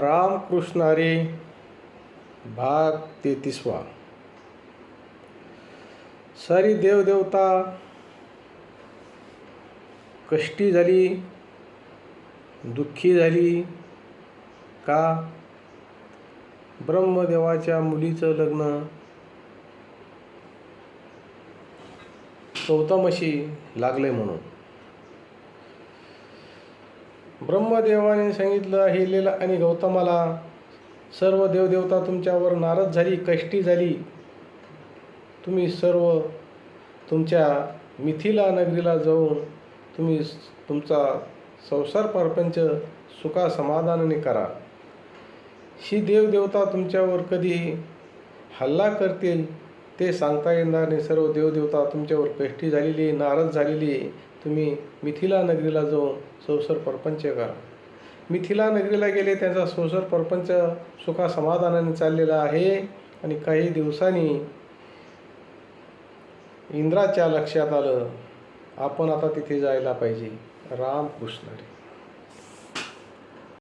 रामकृष्णारे भाग तेहतीसवा. सारी देवदेवता कष्टी झाली दुःखी झाली का? ब्रह्मदेवाच्या मुलीचं लग्न. गौतमशी लागले म्हणून. ब्रह्मदेवाने सांगितलं हे लीला आणि गौतमाला सर्व देवदेवता तुमच्यावर नाराज झाली कष्टी झाली. तुम्ही सर्व तुमच्या मिथिला नगरीला जाऊन तुम्ही तुमचा संसार परपंच सुखा समाधानाने करा. ही देवदेवता तुमच्यावर कधी हल्ला करतील ते सांगता येणार नाही सर्व देवदेवता तुमच्यावर पेष्टी झालेली नाराज झालेली तुम्ही मिथिला नगरीला जाऊन संसार परपंच करा. मिथिला नगरीला गेले त्यांचा संसार परपंच सुखा समाधानाने चाललेला आहे आणि काही दिवसांनी इंद्राच्या लक्षात आलं आपण आता तिथे जायला पाहिजे. रामकृष्ण रे